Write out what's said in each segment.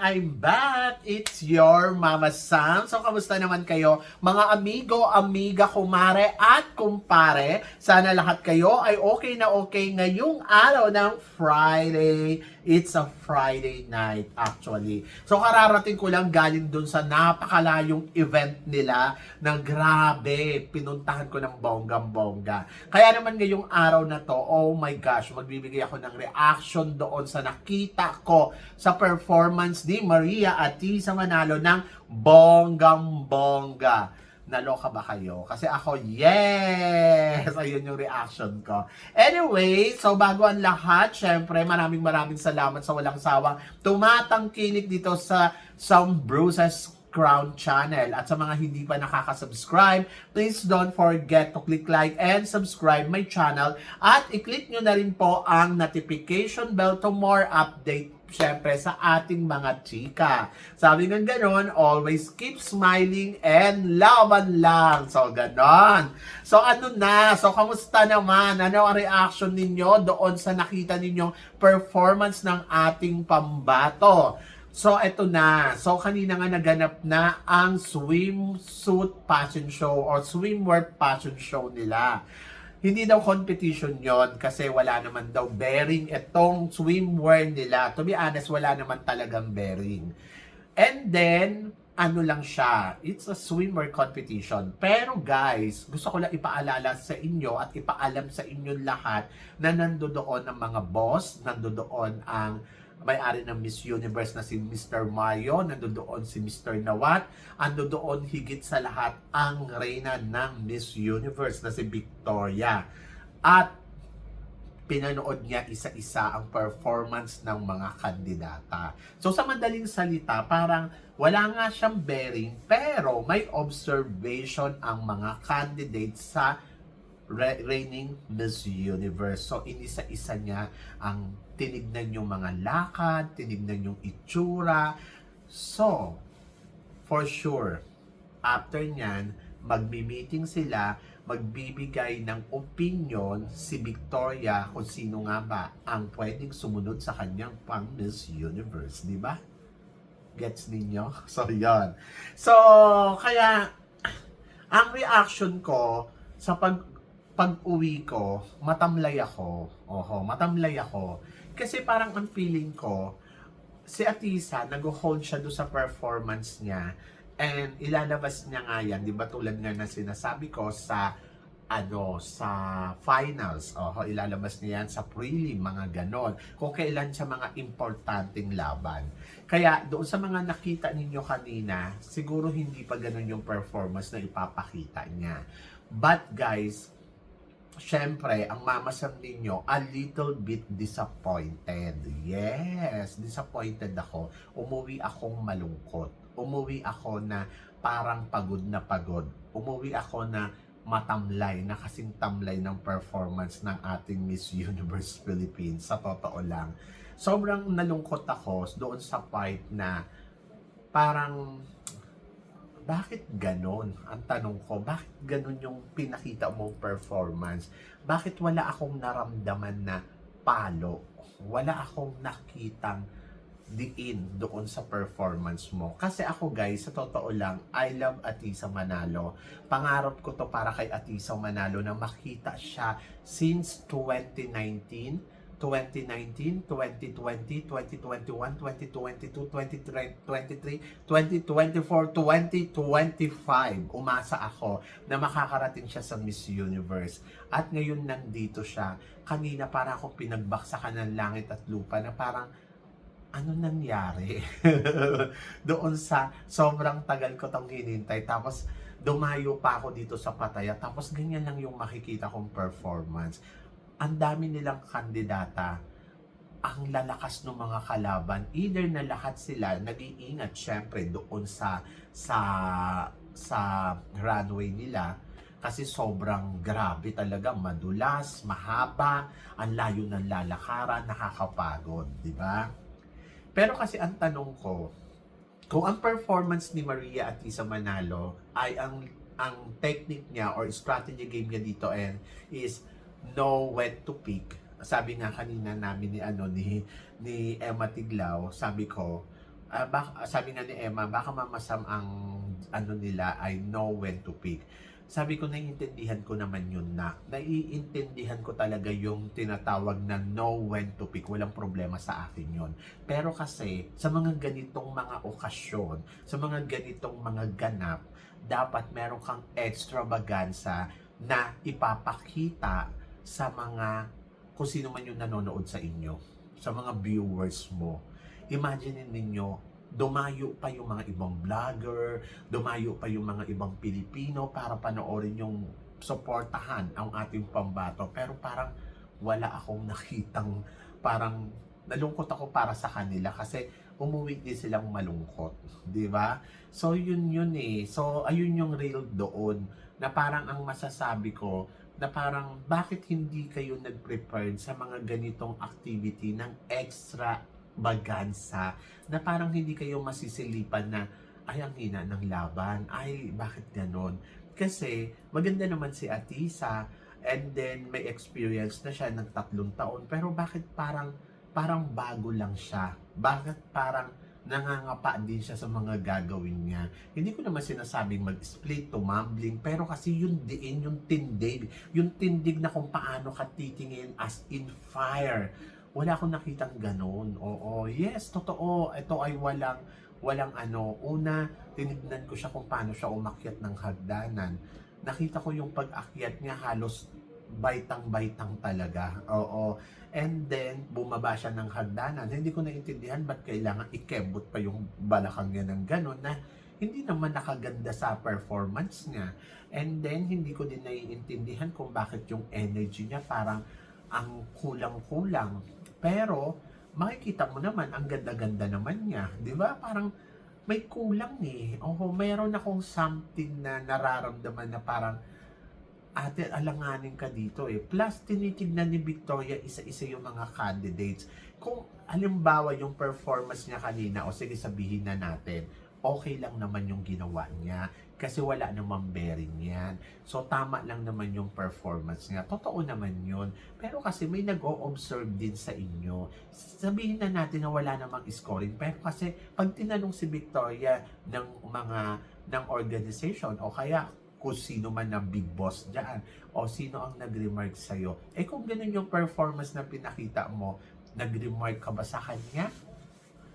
I'm back! It's your Mama Sam. So, kamusta naman kayo? Mga amigo, amiga, kumare at kumpare. Sana lahat kayo ay okay na okay ngayong araw ng Friday. It's a Friday night actually. So, kararating ko lang galing dun sa napakalayong event nila na grabe, pinuntahan ko ng bonggang-bongga. Kaya naman ngayong araw na to, oh my gosh, magbibigay ako ng reaction doon sa nakita ko sa performance ni Maria Atisa Manalo ng bonggang-bongga. Naloka ba kayo? Kasi ako, yes! Ayun yung reaction ko. Anyway, so bago ang lahat, syempre, maraming maraming salamat sa walang sawang tumatangkilik dito sa Some Bruises Crown Channel. At sa mga hindi pa nakaka-subscribe, please don't forget to click like and subscribe my channel. At i-click nyo na rin po ang notification bell to more update syempre sa ating mga chika. Sabi ng ganon, always keep smiling and laban lang. So, ganon. So, ano na? So, kamusta naman? Ano ang reaction ninyo doon sa nakita ninyong performance ng ating pambato? So, eto na. So, kanina nga naganap na ang swimsuit fashion show or swimwear fashion show nila. Hindi daw competition yon kasi wala naman daw bearing itong swimwear nila. To be honest, wala naman talagang bearing. And then, ano lang siya, it's a swimwear competition. Pero guys, gusto ko lang ipaalala sa inyo at ipaalam sa inyo lahat na nandoon ang mga boss, nandoon ang may-ari ng Miss Universe na si Mr. Mario, nandoon si Mr. Nawat, nandoon higit sa lahat ang reyna ng Miss Universe na si Victoria. At pinanood niya isa-isa ang performance ng mga kandidata. So sa madaling salita, parang wala nga siyang bearing pero may observation ang mga candidates sa re- reigning Miss Universe. So inisa-isa niya ang tinignan yung mga lakad, tinignan yung itsura. So, for sure, after nyan, magmi-meeting sila, magbibigay ng opinion si Victoria kung sino nga ba ang pwedeng sumunod sa kanyang pang Miss Universe, di ba? Gets ninyo? So, yon. So, kaya, ang reaction ko sa pag pag-uwi ko, matamlay ako. Oho, matamlay ako. Kasi parang ang feeling ko, si Atisa, nag-hold siya doon sa performance niya and ilalabas niya nga yan, di ba tulad nga na sinasabi ko sa ano, sa finals. Oho, ilalabas niya yan sa prelim, mga ganon. Kung kailan sa mga importanteng laban. Kaya doon sa mga nakita ninyo kanina, siguro hindi pa ganon yung performance na ipapakita niya. But guys, syempre, ang mamasam ninyo, a little bit disappointed. Yes, disappointed ako. Umuwi akong malungkot. Umuwi ako na parang pagod na pagod. Umuwi ako na matamlay, na kasing tamlay ng performance ng ating Miss Universe Philippines. Sa totoo lang. Sobrang nalungkot ako doon sa part na parang bakit ganon? Ang tanong ko, bakit ganon yung pinakita mong performance? Bakit wala akong naramdaman na palo? Wala akong nakitang diin doon sa performance mo. Kasi ako guys, sa totoo lang, I love Atisa Manalo. Pangarap ko to para kay Atisa Manalo na makita siya since 2019 2019, 2020, 2021, 2022, 2023, 2024, 2025. Umasa ako na makakarating siya sa Miss Universe. At ngayon nandito siya. Kanina para akong pinagbaksakan ng langit at lupa na parang ano nangyari? Doon sa sobrang tagal ko tong hinintay. Tapos dumayo pa ako dito sa Pataya. Tapos ganyan lang yung makikita kong performance ang dami nilang kandidata, ang lalakas ng mga kalaban. Either na lahat sila nag-iingat syempre doon sa sa sa runway nila kasi sobrang grabe talaga, madulas, mahaba, ang layo ng lalakaran, nakakapagod, di ba? Pero kasi ang tanong ko, kung ang performance ni Maria at Isa Manalo ay ang ang technique niya or strategy game niya dito and is know when to pick sabi nga kanina namin ni ano ni ni Emma Tiglao, sabi ko, ah, bak- sabi nga ni Emma, baka mamasam ang ano nila I know when to pick. Sabi ko, naiintindihan ko naman yun na. Naiintindihan ko talaga yung tinatawag na know when to pick. Walang problema sa akin yun. Pero kasi, sa mga ganitong mga okasyon, sa mga ganitong mga ganap, dapat meron kang extravaganza na ipapakita sa mga kung sino man yung nanonood sa inyo, sa mga viewers mo. Imagine ninyo, dumayo pa yung mga ibang vlogger, dumayo pa yung mga ibang Pilipino para panoorin yung suportahan ang ating pambato. Pero parang wala akong nakitang parang nalungkot ako para sa kanila kasi umuwi din silang malungkot, 'di ba? So yun yun eh. So ayun yung real doon na parang ang masasabi ko na parang bakit hindi kayo nag-prepared sa mga ganitong activity ng extra bagansa na parang hindi kayo masisilipan na ay ang hina ng laban, ay bakit ganon? Kasi maganda naman si Atisa and then may experience na siya ng tatlong taon pero bakit parang parang bago lang siya? Bakit parang nangangapa din siya sa mga gagawin niya. Hindi ko naman sinasabing mag-split, tumambling, pero kasi yun diin, yung tindig, yung tindig na kung paano ka titingin as in fire. Wala akong nakitang ganun. Oo, yes, totoo. Ito ay walang, walang ano. Una, tinignan ko siya kung paano siya umakyat ng hagdanan. Nakita ko yung pag-akyat niya halos baitang-baitang talaga. Oo. And then, bumaba siya ng hagdanan. Hindi ko naintindihan ba't kailangan ikebot pa yung balakang niya ng gano'n na hindi naman nakaganda sa performance niya. And then, hindi ko din naiintindihan kung bakit yung energy niya parang ang kulang-kulang. Pero, makikita mo naman, ang ganda-ganda naman niya. Di ba? Parang may kulang eh. Oo, mayroon akong something na nararamdaman na parang ate, alanganin ka dito eh. Plus, tinitignan ni Victoria isa-isa yung mga candidates. Kung halimbawa yung performance niya kanina, o sige sabihin na natin, okay lang naman yung ginawa niya kasi wala namang bearing yan. So, tama lang naman yung performance niya. Totoo naman yun. Pero kasi may nag-o-observe din sa inyo. Sabihin na natin na wala namang scoring. Pero kasi pag tinanong si Victoria ng mga ng organization o kaya kung sino man ang big boss dyan o sino ang nag-remark sa'yo. Eh kung ganun yung performance na pinakita mo, nag-remark ka ba sa kanya?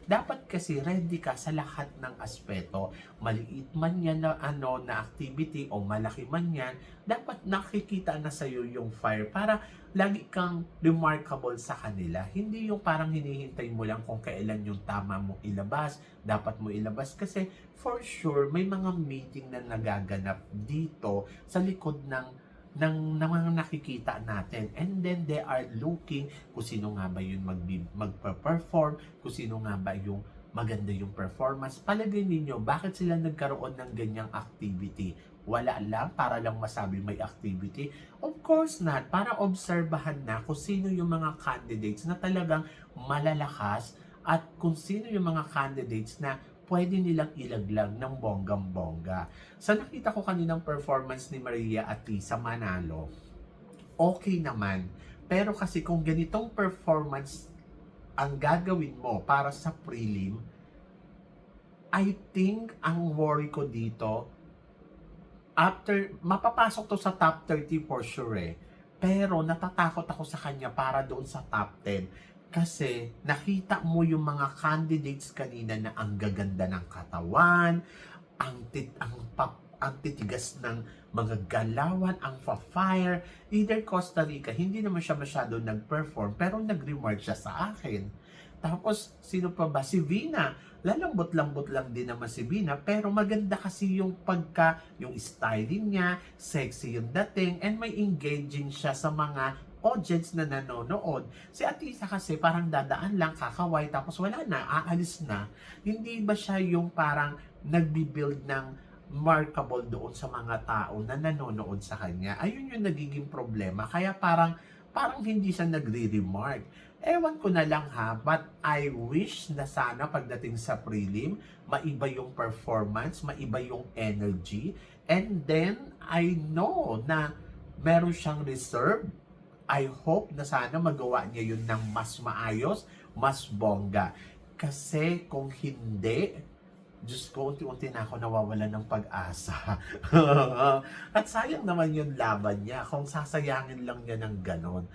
Dapat kasi ready ka sa lahat ng aspeto. Maliit man yan na, ano, na activity o malaki man yan, dapat nakikita na sa'yo yung fire para lagi kang remarkable sa kanila. Hindi yung parang hinihintay mo lang kung kailan yung tama mo ilabas, dapat mo ilabas. Kasi for sure, may mga meeting na nagaganap dito sa likod ng ng, ng mga nakikita natin. And then they are looking kung sino nga ba yun mag, magpa-perform, kung sino nga ba yung maganda yung performance. Palagay ninyo, bakit sila nagkaroon ng ganyang activity? Wala lang para lang masabi may activity? Of course not. Para obserbahan na kung sino yung mga candidates na talagang malalakas at kung sino yung mga candidates na pwede nilang ilaglag ng bonggang-bongga. Sa nakita ko kaninang performance ni Maria Ati sa Manalo, okay naman. Pero kasi kung ganitong performance ang gagawin mo para sa prelim, I think ang worry ko dito, after, mapapasok to sa top 30 for sure eh. Pero natatakot ako sa kanya para doon sa top 10 kasi nakita mo yung mga candidates kanina na ang gaganda ng katawan, ang tit ang pap ang titigas ng mga galawan, ang fa-fire. Either Costa Rica, hindi naman siya masyado nag-perform, pero nag-remark siya sa akin. Tapos, sino pa ba? Si Vina. Lalambot-lambot lang din naman si Vina, pero maganda kasi yung pagka, yung styling niya, sexy yung dating, and may engaging siya sa mga audience na nanonood. Si Atisa kasi parang dadaan lang, kakaway, tapos wala na, aalis na. Hindi ba siya yung parang nagbi-build ng markable doon sa mga tao na nanonood sa kanya? Ayun yung nagiging problema. Kaya parang, parang hindi siya nagre-remark. Ewan ko na lang ha, but I wish na sana pagdating sa prelim, maiba yung performance, maiba yung energy, and then I know na meron siyang reserve I hope na sana magawa niya yun ng mas maayos, mas bongga. Kasi kung hindi, Diyos ko, unti-unti na ako nawawala ng pag-asa. At sayang naman yung laban niya kung sasayangin lang niya ng ganon.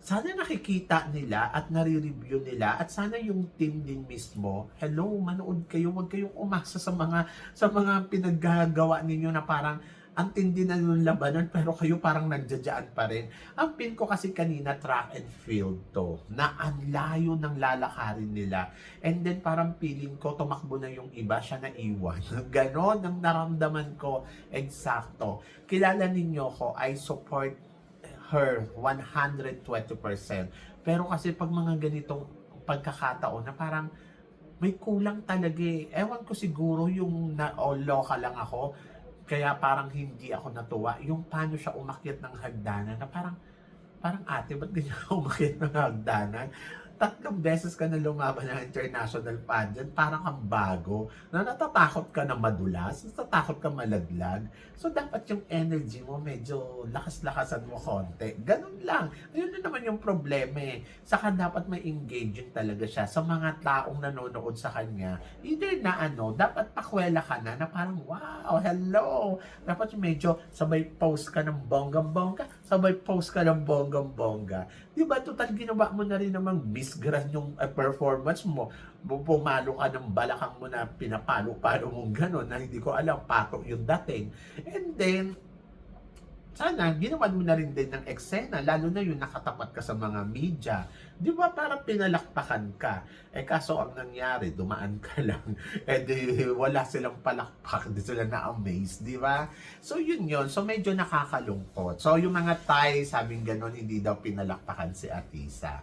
Sana nakikita nila at nare-review nila at sana yung team din mismo, hello, manood kayo, huwag kayong umasa sa mga sa mga pinaggagawa ninyo na parang ang tindi na yung labanan pero kayo parang nagjadyaan pa rin. Ang pin ko kasi kanina track and field to na ang layo ng lalakarin nila and then parang feeling ko tumakbo na yung iba siya na iwan. Ganon ang naramdaman ko eksakto. Kilala ninyo ko, I support her 120%. Pero kasi pag mga ganitong pagkakataon na parang may kulang talaga eh. Ewan ko siguro yung na o loka lang ako, kaya parang hindi ako natuwa. Yung paano siya umakyat ng hagdanan na parang parang ate, ba't ganyan umakyat ng hagdanan? Tatlong beses ka na lumaban ng international pageant, parang ang bago, na natatakot ka na madulas, natatakot ka malaglag. So, dapat yung energy mo medyo lakas-lakasan mo konti. Ganun lang. Ayun na naman yung problema eh. Saka dapat may engaging talaga siya sa mga taong nanonood sa kanya. Either na ano, dapat pakwela ka na na parang, wow, hello. Dapat medyo sabay post ka ng bonggang-bongga, sabay post ka ng bonggang-bongga. Di ba, total ginawa mo na rin namang bisgran yung eh, performance mo. Pumalo ka ng balakang mo na pinapalo-palo mong gano'n na hindi ko alam, patok yung dating. And then, sana ginawan mo na rin din ng eksena, lalo na yung nakatapat ka sa mga media. Di ba parang pinalakpakan ka? Eh kaso ang nangyari, dumaan ka lang. Eh di, wala silang palakpak, di sila na-amaze, di ba? So yun yun, so medyo nakakalungkot. So yung mga Thai, sabing ganon, hindi daw pinalakpakan si Atisa.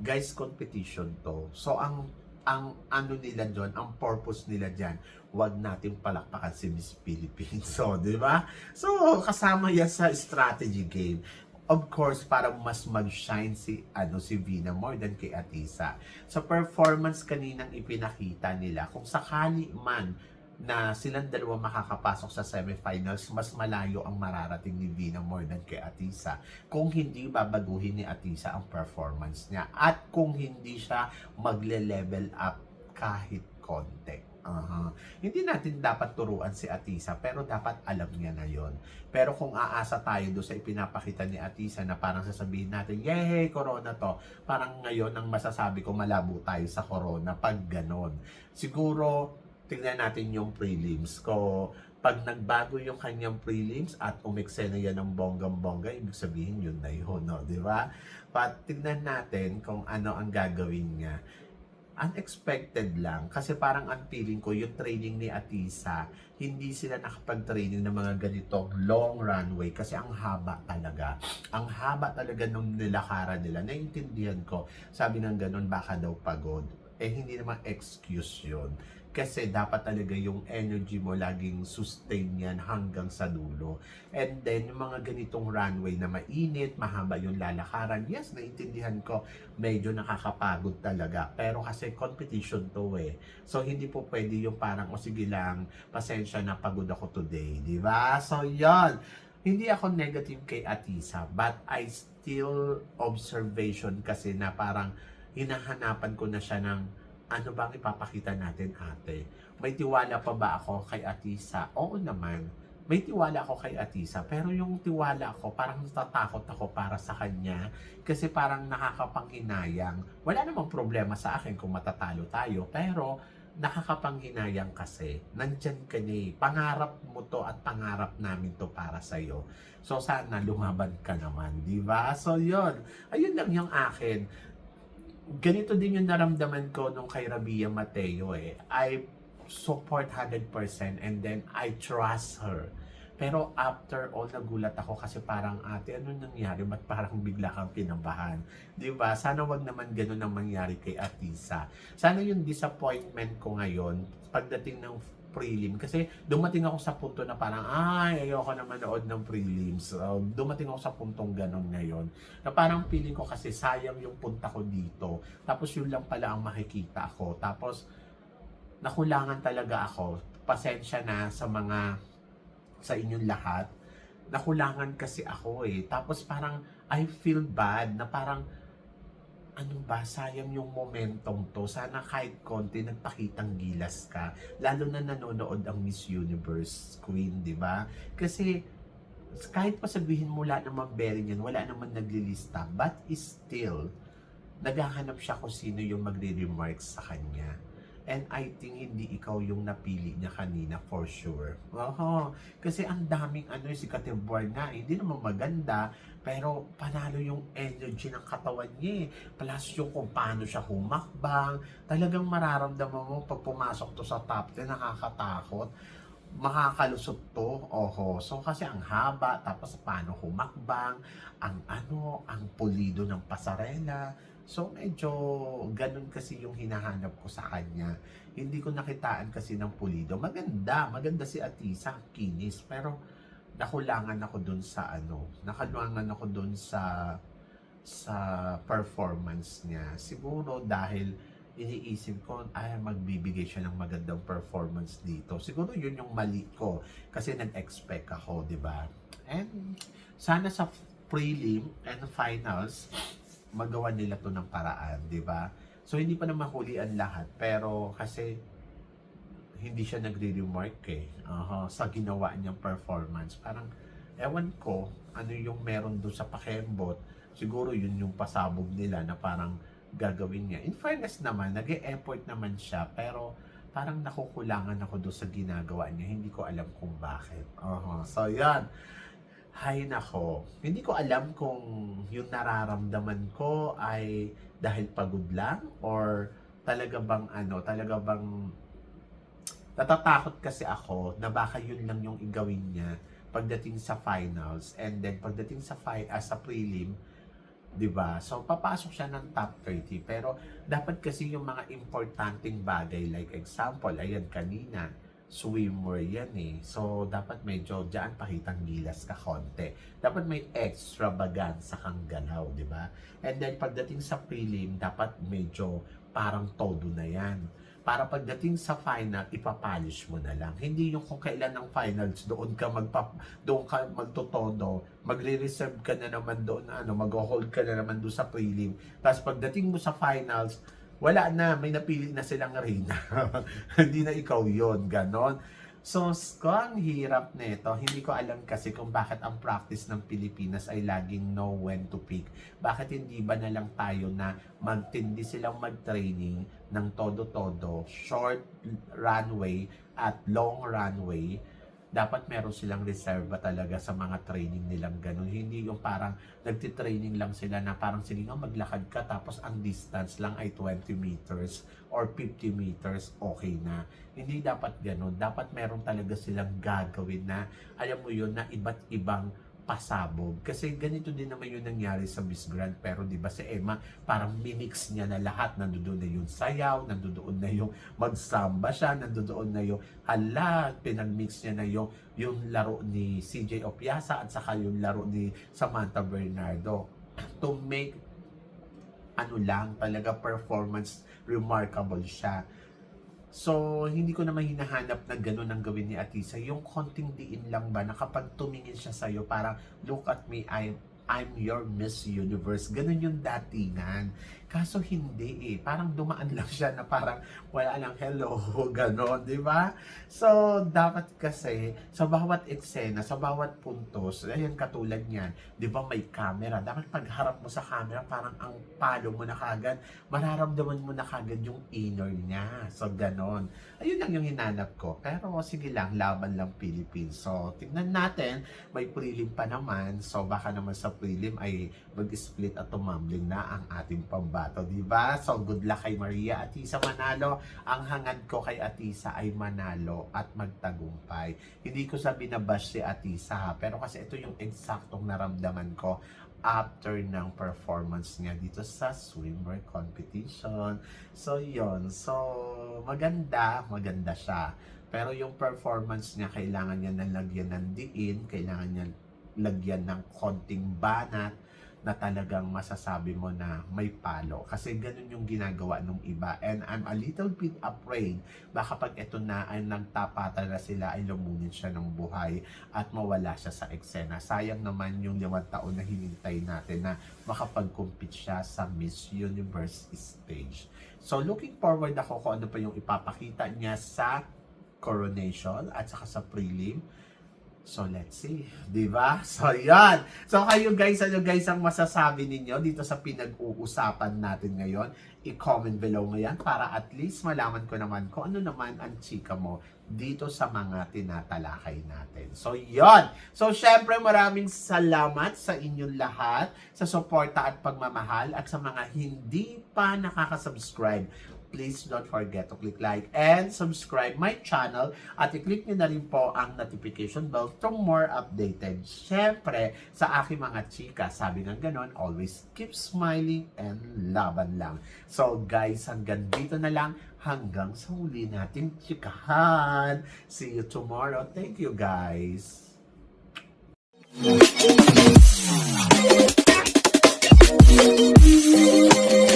Guys, competition to. So ang ang ano nila doon, ang purpose nila diyan, wag nating palakpakan si Miss Philippines. So, di ba? So, kasama yan sa strategy game. Of course, para mas mag-shine si ano si Vina more than kay Atisa. Sa performance kaninang ipinakita nila, kung sakali man na silang dalawa makakapasok sa semifinals, mas malayo ang mararating ni Vina more than kay Atisa. Kung hindi babaguhin ni Atisa ang performance niya at kung hindi siya magle-level up kahit konti. Aha. Hindi natin dapat turuan si Atisa pero dapat alam niya na yon. Pero kung aasa tayo do sa ipinapakita ni Atisa na parang sasabihin natin, yay, corona to. Parang ngayon ang masasabi ko malabo tayo sa corona pag ganon. Siguro tingnan natin yung prelims ko. Pag nagbago yung kanyang prelims at umeksena yan ng bonggang-bongga, ibig sabihin yun na yun, no? di ba? But tignan natin kung ano ang gagawin niya. Unexpected lang kasi parang ang feeling ko yung training ni Atisa hindi sila nakapag-training ng mga ganitong long runway kasi ang haba talaga ang haba talaga nung nilakaran nila naiintindihan ko sabi ng ganun baka daw pagod eh hindi naman excuse yun kasi dapat talaga yung energy mo laging sustain yan hanggang sa dulo. And then, yung mga ganitong runway na mainit, mahaba yung lalakaran, yes, naiintindihan ko, medyo nakakapagod talaga. Pero kasi competition to eh. So, hindi po pwede yung parang, o sige lang, pasensya na pagod ako today, di ba? So, yon Hindi ako negative kay Atisa, but I still observation kasi na parang hinahanapan ko na siya ng ano bang ipapakita natin ate? May tiwala pa ba ako kay Atisa? Oo naman. May tiwala ako kay Atisa, pero yung tiwala ko, parang natatakot ako para sa kanya kasi parang nakakapanghinayang. Wala namang problema sa akin kung matatalo tayo, pero nakakapanghinayang kasi nandyan ka ni pangarap mo to at pangarap namin to para sa iyo. So sana lumaban ka naman, di ba? So yun, ayun lang yung akin ganito din yung naramdaman ko nung kay Rabia Mateo eh. I support 100% and then I trust her. Pero after all, nagulat ako kasi parang ate, ano nangyari? Ba't parang bigla kang kinabahan? Di ba? Sana wag naman ganun ang mangyari kay Atisa. Sana yung disappointment ko ngayon, pagdating ng prelim. Kasi dumating ako sa punto na parang, ay, ayoko na manood ng prelims. So, dumating ako sa puntong ganon ngayon. Na parang feeling ko kasi sayang yung punta ko dito. Tapos yun lang pala ang makikita ko. Tapos, nakulangan talaga ako. Pasensya na sa mga, sa inyong lahat. Nakulangan kasi ako eh. Tapos parang, I feel bad na parang ano ba, sayang yung momentum to. Sana kahit konti nagpakitang gilas ka. Lalo na nanonood ang Miss Universe Queen, di ba? Kasi kahit pa sabihin mo wala naman bearing yan, wala naman naglilista, but still, naghahanap siya kung sino yung magre-remarks sa kanya. And I think hindi ikaw yung napili niya kanina for sure. Oho. Kasi ang daming ano si Katibor nga, eh, hindi naman maganda, pero panalo yung energy ng katawan niya eh. Plus yung kung paano siya humakbang, talagang mararamdaman mo pag pumasok to sa top 10, nakakatakot makakalusot to. Oho. So kasi ang haba, tapos paano humakbang, ang ano, ang pulido ng pasarela. So medyo ganun kasi yung hinahanap ko sa kanya. Hindi ko nakitaan kasi ng pulido. Maganda, maganda si Atisa, kinis. Pero nakulangan ako dun sa ano, nakaluangan ako dun sa sa performance niya. Siguro dahil iniisip ko, ay magbibigay siya ng magandang performance dito. Siguro yun yung mali ko kasi nag-expect ako, di ba? And sana sa prelim and finals, magawa nila to ng paraan, di ba? So hindi pa na mahuli ang lahat, pero kasi hindi siya nagre-remark eh Aha, sa ginawa niyang performance. Parang, ewan ko, ano yung meron doon sa pakembot. Siguro yun yung pasabog nila na parang gagawin niya. In fairness naman, nag effort naman siya, pero parang nakukulangan ako doon sa ginagawa niya. Hindi ko alam kung bakit. Aha, so yan. Hay nako, hindi ko alam kung yung nararamdaman ko ay dahil pagod lang or talaga bang ano, talaga bang natatakot kasi ako na baka yun lang yung igawin niya pagdating sa finals and then pagdating sa fi as sa prelim 'di ba? So papasok siya ng top 30 pero dapat kasi yung mga importanteng bagay like example ayan kanina swimmer yan eh. So, dapat medyo dyan pakitang gilas ka konti. Dapat may extravaganza kang galaw, di ba? And then, pagdating sa prelim, dapat medyo parang todo na yan. Para pagdating sa final, ipapolish mo na lang. Hindi yung kung kailan ng finals, doon ka magpa, doon ka magtotodo, magre-reserve ka na naman doon, ano, mag-hold ka na naman doon sa prelim. Tapos pagdating mo sa finals, wala na, may napili na silang reyna. Hindi na ikaw yon ganon. So, ang hirap nito. Hindi ko alam kasi kung bakit ang practice ng Pilipinas ay laging know when to pick. Bakit hindi ba na lang tayo na magtindi silang mag-training ng todo-todo, short runway at long runway dapat meron silang reserva talaga sa mga training nilang ganun. Hindi yung parang nagtitraining lang sila na parang sige nga maglakad ka tapos ang distance lang ay 20 meters or 50 meters, okay na. Hindi dapat ganun. Dapat meron talaga silang gagawin na, alam mo yun, na iba't ibang pasabog. Kasi ganito din naman yung nangyari sa Miss Grand. Pero di ba si Emma, parang minix niya na lahat. Nandoon na yung sayaw, nandoon na yung magsamba siya, nandoon na yung hala, pinagmix niya na yung, yung laro ni CJ Opiasa at saka yung laro ni Samantha Bernardo. To make ano lang, talaga performance remarkable siya. So, hindi ko naman hinahanap na gano'n ang gawin ni Atisa. Yung konting diin lang ba na kapag tumingin siya sa'yo, parang, look at me, I'm, I'm your Miss Universe. Ganun yung datingan. Kaso hindi eh. Parang dumaan lang siya na parang wala lang hello, ganon, di ba? So, dapat kasi sa bawat eksena, sa bawat puntos, ayan katulad niyan, di ba may camera? Dapat pagharap mo sa camera, parang ang palo mo na kagad, mararamdaman mo na kagad yung inner niya. So, ganon. Ayun lang yung hinanap ko. Pero sige lang, laban lang Philippines. So, tingnan natin, may prelim pa naman. So, baka naman sa prelim ay mag-split at tumambling na ang ating pambato, di ba? So, good luck kay Maria Atisa manalo. Ang hangad ko kay Atisa ay manalo at magtagumpay. Hindi ko sabi na bash si Atisa ha, pero kasi ito yung eksaktong naramdaman ko after ng performance niya dito sa swimwear competition. So, yon So, maganda, maganda siya. Pero yung performance niya, kailangan niya na lagyan ng diin, kailangan niya lagyan ng konting banat, na talagang masasabi mo na may palo. Kasi ganun yung ginagawa ng iba. And I'm a little bit afraid baka pag ito na ay nagtapatan na sila ay lumunin siya ng buhay at mawala siya sa eksena. Sayang naman yung limang taon na hinintay natin na makapag-compete siya sa Miss Universe stage. So looking forward ako kung ano pa yung ipapakita niya sa coronation at saka sa prelim. So let's see, 'di ba? So 'yan. So kayo guys, ano guys ang masasabi ninyo dito sa pinag-uusapan natin ngayon? I-comment below ngayon para at least malaman ko naman kung ano naman ang chika mo dito sa mga tinatalakay natin. So 'yon. So syempre maraming salamat sa inyong lahat sa suporta at pagmamahal at sa mga hindi pa nakaka-subscribe please don't forget to click like and subscribe my channel at i-click nyo na rin po ang notification bell to more updated. Siyempre, sa aking mga chika, sabi ng ganon, always keep smiling and laban lang. So guys, hanggang dito na lang. Hanggang sa huli natin chikahan. See you tomorrow. Thank you guys. Thank you.